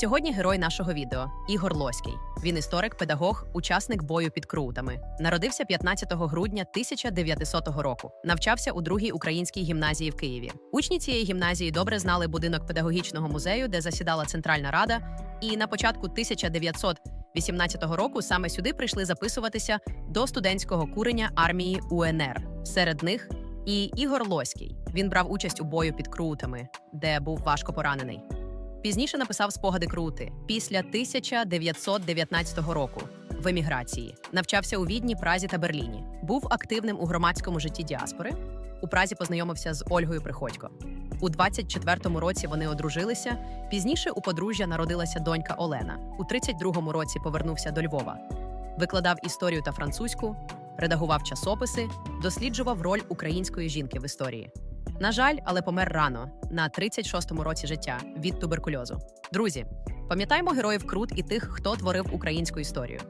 Сьогодні герой нашого відео Ігор Лоський. Він історик, педагог, учасник бою під Крутами. Народився 15 грудня 1900 року. Навчався у другій українській гімназії в Києві. Учні цієї гімназії добре знали будинок педагогічного музею, де засідала Центральна Рада. І на початку 1918 року саме сюди прийшли записуватися до студентського курення армії УНР. Серед них і Ігор Лоський. Він брав участь у бою під Крутами, де був важко поранений. Пізніше написав спогади Крути після 1919 року в еміграції. Навчався у Відні, Празі та Берліні. Був активним у громадському житті діаспори. У Празі познайомився з Ольгою Приходько. У 24-му році вони одружилися. Пізніше у подружжя народилася донька Олена. У 32-му році повернувся до Львова. Викладав історію та французьку, редагував часописи, досліджував роль української жінки в історії. На жаль, але помер рано на 36-му році життя від туберкульозу. Друзі, пам'ятаємо героїв Крут і тих, хто творив українську історію.